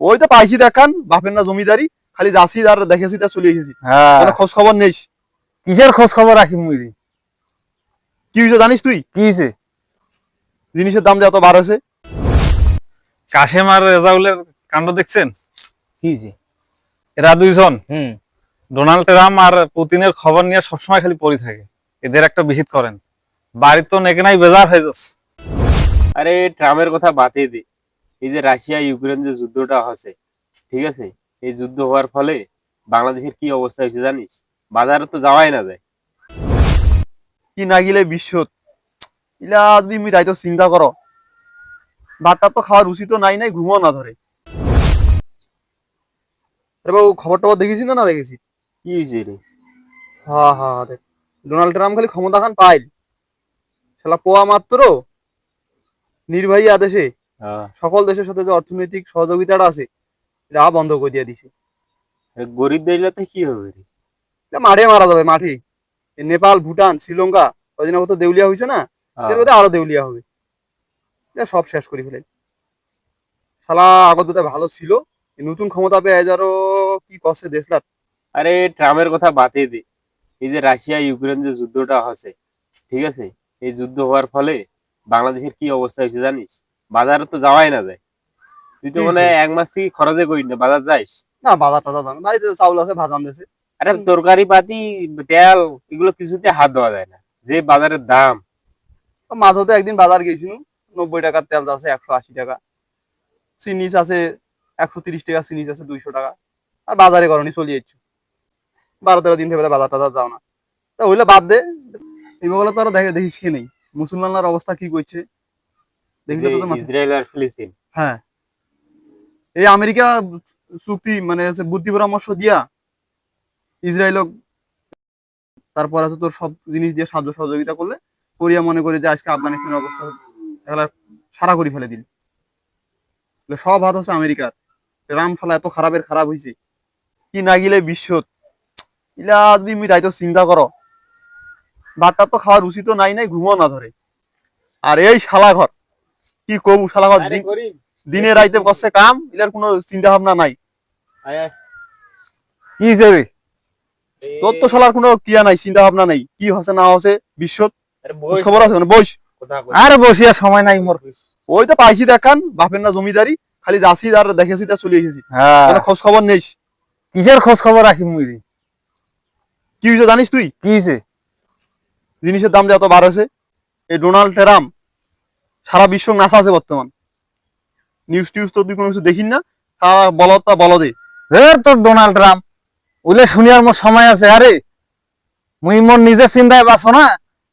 ওই তো পাইছি দেখান বাপের না জমিদারি খালি যাচ্ছি আর দেখেছি তা চলে এসেছি। হ্যাঁ। খোঁজ খবর নেই। কিসের খোঁজ খবর রাখি মুই কি হয়েছে জানিস তুই? কি হয়েছে? জিনিসের দাম যে এত বাড়েছে। কাশেম আর রেজাউলের কাণ্ড দেখছেন? কি যে এরা দুইজন হুম। ডোনাল্ড ট্রাম্প আর পুতিনের খবর নিয়ে সবসময় খালি পড়ে থাকে। এদের একটা বিহিত করেন। বাড়ির তো নেকে নাই বেজার হয়ে যাচ্ছে। আরে ট্রামের কথা বাদই দে। এই যে রাশিয়া ইউক্রেন যে যুদ্ধটা হচ্ছে ঠিক আছে? এই যুদ্ধ হওয়ার ফলে বাংলাদেশের কি অবস্থা হয়েছে জানিস? বাজারে তো যাওয়াই না যায়। কি না গিলে বিশ্ব ইলা যদি তুমি রাইতো চিন্তা করো ভাতটা তো খাওয়ার রুচি তো নাই নাই ঘুমও না ধরে। আরে বাবু খবর টবর দেখেছি না না দেখেছি কি হয়েছে রে? হা হা দেখ ডোনাল্ড ট্রাম্প খালি ক্ষমতা খান পাইল। শালা পোয়া মাত্র নির্বাহী আদেশে। সকল দেশের সাথে যে অর্থনৈতিক সহযোগিতাটা আছে এটা বন্ধ করে দিয়ে দিছে। গরিব তো কি হবে মাঠে মারা যাবে মাঠে। নেপাল ভুটান শ্রীলঙ্কা কদিন আগে তো দেউলিয়া হয়েছে না হ্যাঁ। এর মধ্যে আরও দেউলিয়া হবে। সব শেষ করে ফেলে শালা আগত ভালো ছিল নতুন ক্ষমতা পেয়ে যারও কি করছে দেশলার। আরে ট্রাম্পের কথা বাদই দে। এই যে রাশিয়া ইউক্রেন যে যুদ্ধটা হচ্ছে ঠিক আছে? এই যুদ্ধ হওয়ার ফলে বাংলাদেশের কি অবস্থা হয়েছে জানিস? বাজারে তো যাওয়াই না যায়। তুই তো মানে এক মাস থেকে খরচে করিস না বাজার যাইস। না বাজার টাজার দাম বাড়িতে চাউল আছে ভাজাম দেশে আরে তরকারি পাতি তেল এগুলো কিছুতে হাত দেওয়া যায় না। যে বাজারের দাম। মাছ হতে একদিন বাজার গেছিল নব্বই টাকার তেল আছে একশো আশি টাকা। চিনিস আছে একশো তিরিশ টাকা চিনিস আছে দুইশো টাকা। আর বাজারে করনি চলিয়ে যাচ্ছ। বারো তেরো দিন থেকে বাজার টাজার যাও না। তা হইলে বাদ দে। এই তো আর দেখে দেখিস কি নেই। মুসলমানলার অবস্থা কি করছে? দেখলে তো ইসরায়েল আর ফিলিস্তিন। হ্যাঁ। এই আমেরিকা চুক্তি মানে বুদ্ধি পরামর্শ দিয়া ইসরায়েল তারপর আছে তোর সব জিনিস দিয়ে সাহায্য সহযোগিতা করলে কোরিয়া মনে করে যে আজকে আফগানিস্তানের অবস্থা সারা করে ফেলে দিল। সব হাত হচ্ছে আমেরিকার। রাম ফালা এত খারাপের খারাপ হয়েছে কি না গিলে বিশ্ব। ইলা যদি তুমি রাইতো চিন্তা করো। ভাতটা তো খাওয়ার রুচি তো নাই নাই ঘুমও না ধরে। আর এই শালা ঘর কি কবু শালা দিনে রাইতে করছে কাম এটার কোনো চিন্তা ভাবনা নাই কি হয়েছে তোর তো শালার কোনো কিয়া নাই চিন্তা ভাবনা নাই। কি হচ্ছে না হচ্ছে বিশ্ব খবর আছে বইস আর বসিয়া সময় নাই মোর। ওই তো পাইছি দেখান বাপের না জমিদারি খালি যাচ্ছি আর দেখেছি তা চলে এসেছি। হ্যাঁ। কোনো খোঁজ খবর নেই কিসের খোঁজ খবর রাখি মুই রে? কি হয়েছে জানিস তুই? কি হয়েছে জিনিসের দাম যে এত বাড়েছে এই ডোনাল্ড ট্রাম্প সারা বিশ্ব নাচা আছে বর্তমান। নিউজ টিউজ তো তুই কোনো কিছু দেখিন না তা বলো তা বলো দে তোর ডোনাল্ড ট্রাম্প ওইলে শুনিয়ার মোর সময় আছে আরে মুই মোর নিজে চিন্তায় বাসো না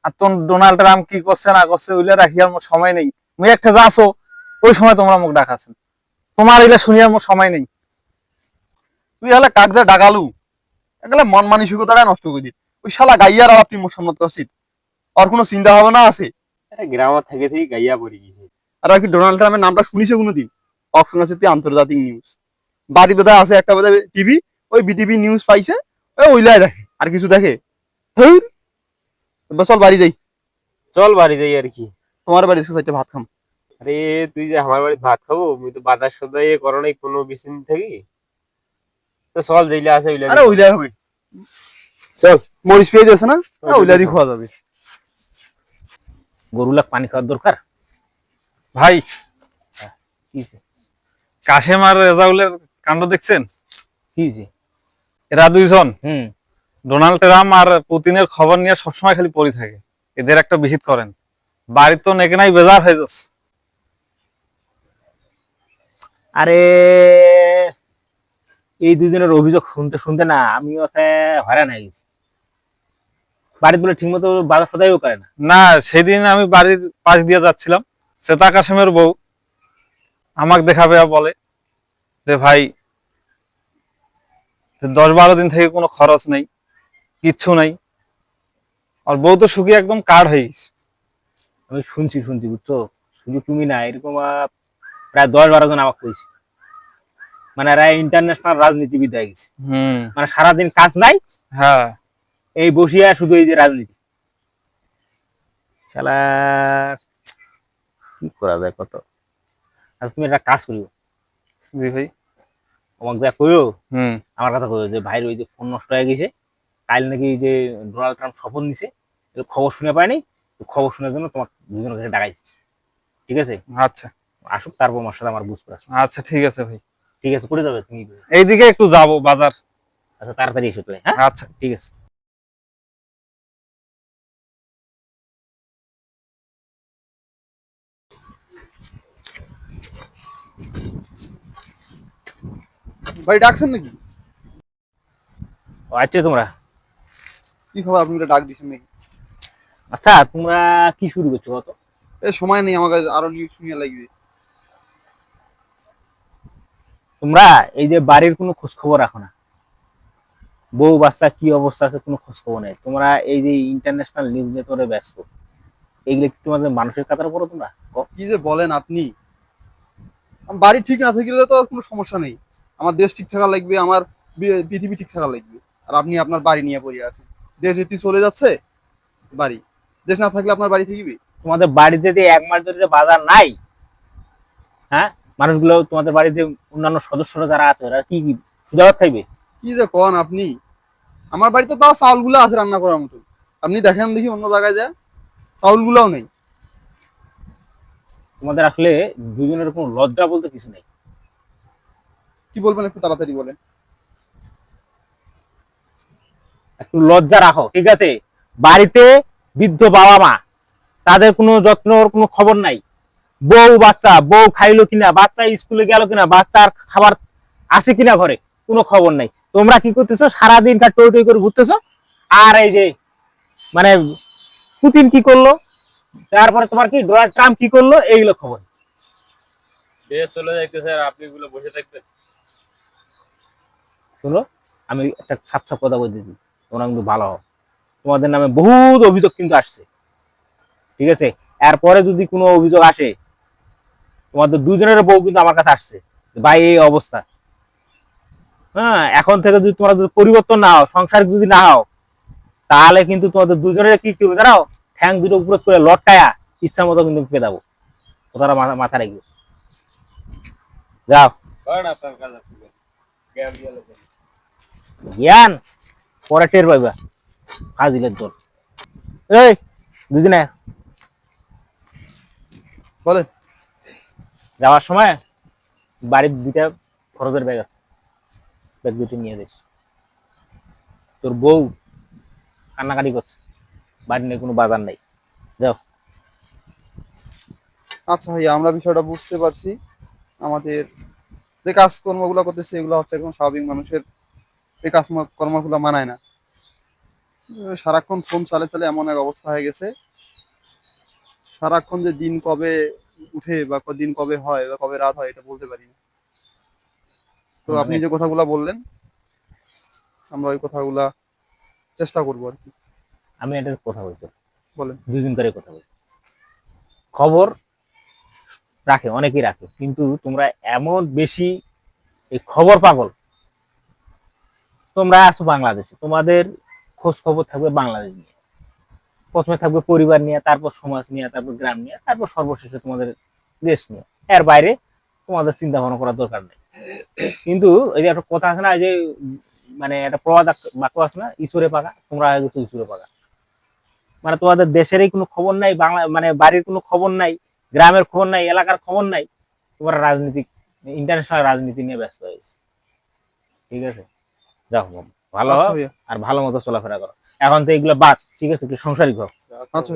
আর তোর ডোনাল্ড ট্রাম্প কি করছে না করছে ওইলে রাখিয়ার মোর সময় নেই। মুই একটা যাসো ওই সময় তোমরা মুখ ডাকাছেন তোমার এলে শুনিয়ার মোর সময় নেই। তুই হলে কাগজে ডাকালু এগুলো মন মানসিকতাটা নষ্ট করে দিত ওই শালা গাইয়ার আলাপ তুই মোর সম্মত করছিস আর কোনো চিন্তা ভাবনা আছে? গ্রামার থেকে থেকে গাইয়া পড়ে গেছে। আর আর কি ডোনাল্ড ট্রাম্পের নামটা শুনিছে কোনোদিন? অপশন আছে তুই আন্তর্জাতিক নিউজ বাড়ি বোধহয় আছে একটা বোধহয় টিভি ওই বিটিভি নিউজ পাইছে ওই ওইলাই দেখে আর কিছু দেখে। চল বাড়ি যাই। চল বাড়ি যাই আর কি। তোমার বাড়ি চারটে ভাত খাম। আরে তুই যে আমার বাড়ি ভাত খাব আমি তো বাজার সদাই করো নাই কোনো বিচিন থেকে। তো চল যেইলে আছে ওইলে আরে ওইলাই হবে। চল। মরিচ পেঁয়াজ আছে না? হ্যাঁ, ওইলাই দিয়ে। খাওয়া যাবে। গরুলাক পানি খাওয়ার দরকার? ভাই কি কাশেম আর রেজাউলের কাণ্ড দেখছেন? কি হইছে? এরা দুইজন। হুম। ডোনাল্ড ট্রাম্প আর পুতিনের খবর নিয়ে সবসময় খালি পড়ে থাকে। এদের একটা বিহিত করেন। বাড়ির তো নেকে নাই বেজার হয়ে যাচ্ছে। আরে এই দুজনের অভিযোগ শুনতে শুনতে না আমি ওতে হয়রান হয়ে গেছি। বাড়িতে বলে ঠিক মতো বাজার সদাইও করে না। না সেদিন আমি বাড়ির পাশ দিয়ে যাচ্ছিলাম। শ্বেতা কাশেমের বউ আমাকে দেখাবে বলে যে ভাই দশ বারো দিন থেকে কোনো খরচ নেই কিচ্ছু নাই। আর বউ তো শুকিয়ে একদম কার্ড হয়ে গেছে। আমি শুনছি শুনছি বুঝছ? শুধু তুমি না এরকম প্রায় দশ বারো জন আমাকে কইছে। মানে এরা ইন্টারন্যাশনাল রাজনীতিবিদ হয়ে গেছে। মানে সারাদিন কাজ নাই। হ্যাঁ। এই বসিয়া শুধু এই যে রাজনীতি। শালা কি করা যায় কত? আর তুমি একটা কাজ করিও। জি ভাই। আমাকে যা কইও হুম। আমার কথা কইও যে ভাইয়ের ওই যে ফোন নষ্ট হয়ে গেছে কাল নাকি যে ডোনাল্ড ট্রাম্প শপথ নিছে খবর শুনে পাইনি খবর শোনার জন্য তোমার দুজনের কাছে ডাকাইছি। ঠিক আছে? আচ্ছা। আসুক তারপর আমার সাথে আমার বুঝতে পারছ আচ্ছা ঠিক আছে ভাই। ঠিক আছে করে যাবে তুমি এইদিকে একটু যাব বাজার। আচ্ছা তাড়াতাড়ি এসো হ্যাঁ? আচ্ছা ঠিক আছে। ভাই ডাকছেন নাকি? আচ্ছা তোমরা। কি খবর? আপনি ডাক দিচ্ছেন নাকি? আচ্ছা তোমরা কি শুরু করছ কত এ সময় নেই আমাকে আরও নিউজ শুনিয়ে লাগবে। তোমরা এই যে বাড়ির কোনো খোঁজ খবর রাখো না। বউ বাচ্চা কি অবস্থা আছে কোনো খোঁজ খবর নেই। তোমরা এই যে ইন্টারন্যাশনাল নিউজ নেটওয়ার্কে ব্যস্ত এইগুলো কি তোমাদের মানুষের কাতার করো তোমরা? কি যে বলেন আপনি? আমার বাড়ি ঠিক না থাকলে তো কোনো সমস্যা নেই। আমার দেশ ঠিক থাকা লাগবে আমার পৃথিবী ঠিক থাকা লাগবে। আর আপনি আপনার বাড়ি নিয়ে পড়ে আছেন। দেশ যদি চলে যাচ্ছে বাড়ি। দেশ না থাকলে আপনার বাড়ি থাকবে? তোমাদের বাড়িতে যে এক মাস ধরে যে বাজার নাই হ্যাঁ? মানুষগুলো তোমাদের বাড়িতে অন্যান্য সদস্যরা যারা আছে ওরা কি কি সুদাবাদ খাইবে কি যে কন আপনি? আমার বাড়িতে তাও চাউলগুলো আছে রান্না করার মতো আপনি দেখেন দেখি অন্য জায়গায় যা চাউলগুলোও নেই। তোমাদের আসলে দুজনের কোনো লজ্জা বলতে কিছু নেই। কি বলবেন একটু তাড়াতাড়ি বলেন? একটু লজ্জা রাখো ঠিক আছে? বাড়িতে বৃদ্ধ বাবা মা তাদের কোনো যত্নর কোনো খবর নাই। বউ বাচ্চা বউ খাইলো কিনা বাচ্চা স্কুলে গেল কিনা বাচ্চার খাবার আছে কিনা ঘরে কোনো খবর নাই। তোমরা কি করতেছো? সারাদিন কার টই টই করে ঘুরতেছো? আর এই যে মানে পুতিন কি করল? তারপরে তোমার কি ডোনাল্ড ট্রাম্প কি করল? এইগুলো খবর। দেশ চলে যাইতেছে আর আপনি গুলো বসে থাকবেন। শুনো, আমি একটা সাপ সাপ কথা বলতেছি, তোমরা কিন্তু ভালো হও তোমাদের নামে বহুত অভিযোগ কিন্তু আসছে, ঠিক আছে? এরপরে যদি কোনো অভিযোগ আসে, তোমাদের দুজনের বউ কিন্তু আমার কাছে আসছে ভাই, এই অবস্থা। হ্যাঁ এখন থেকে যদি তোমরা যদি পরিবর্তন না হও সংসার যদি না হও তাহলে কিন্তু তোমাদের দুজনের কি করবে দাঁড়াও ঠ্যাং দুটো উপরে করে লটকায়া ইচ্ছা মতো কিন্তু পেয়ে দেবো কথাটা মাথা রাখবে। যাও। আপনার। জ্ঞান পরে টের পাইবা। ফাজিলের দল। এই দুজনে। বলেন। যাওয়ার সময় বাড়ির দুইটা খরচের ব্যাগ আছে। ব্যাগ দুটো নিয়ে দিস তোর বউ কান্নাকাটি করছে। বাড়ি নেই কোনো বাজার নেই। যাও। আচ্ছা ভাইয়া আমরা বিষয়টা বুঝতে পারছি। আমাদের যে কাজকর্মগুলো করতেছে এগুলো হচ্ছে একদম স্বাভাবিক মানুষের এই কাজ কর্মগুলো মানায় না। সারাক্ষণ ফোন চালে চালে এমন এক অবস্থা হয়ে গেছে। সারাক্ষণ যে দিন কবে উঠে বা দিন কবে হয় বা কবে রাত হয় এটা বলতে পারি না। তো আপনি যে কথাগুলো বললেন আমরা ওই কথাগুলা চেষ্টা করব আর কি। আমি একটা কথা বলছি। বলেন। দুদিন ধরে কথা বলছি। খবর রাখে অনেকেই রাখে কিন্তু তোমরা এমন বেশি এই খবর পাগল তোমরা আছো বাংলাদেশে। তোমাদের খোঁজ খবর থাকবে বাংলাদেশ নিয়ে। প্রথমে থাকবে পরিবার নিয়ে, তারপর সমাজ নিয়ে, তারপর গ্রাম নিয়ে, তারপর সর্বশেষে তোমাদের দেশ নিয়ে। এর বাইরে তোমাদের চিন্তা ভাবনা করার দরকার নেই। কিন্তু এই যে একটা কথা আছে না যে মানে একটা প্রবাদ বাক্য আছে না ঈশ্বরে পাকা তোমরা হয়ে গেছো ঈশ্বরে পাকা মানে তোমাদের দেশেরই কোনো খবর নাই, বাংলা মানে বাড়ির কোনো খবর নাই, গ্রামের খবর নাই, এলাকার খবর নাই। তোমরা রাজনীতিক ইন্টারন্যাশনাল রাজনীতি নিয়ে ব্যস্ত হয়েছে। ঠিক আছে? যাও ভালো আচ্ছা আর ভালো মতো চলাফেরা করো। এখন তো এগুলো বাদ ঠিক আছে? একটু সংসারিক ভাব আচ্ছা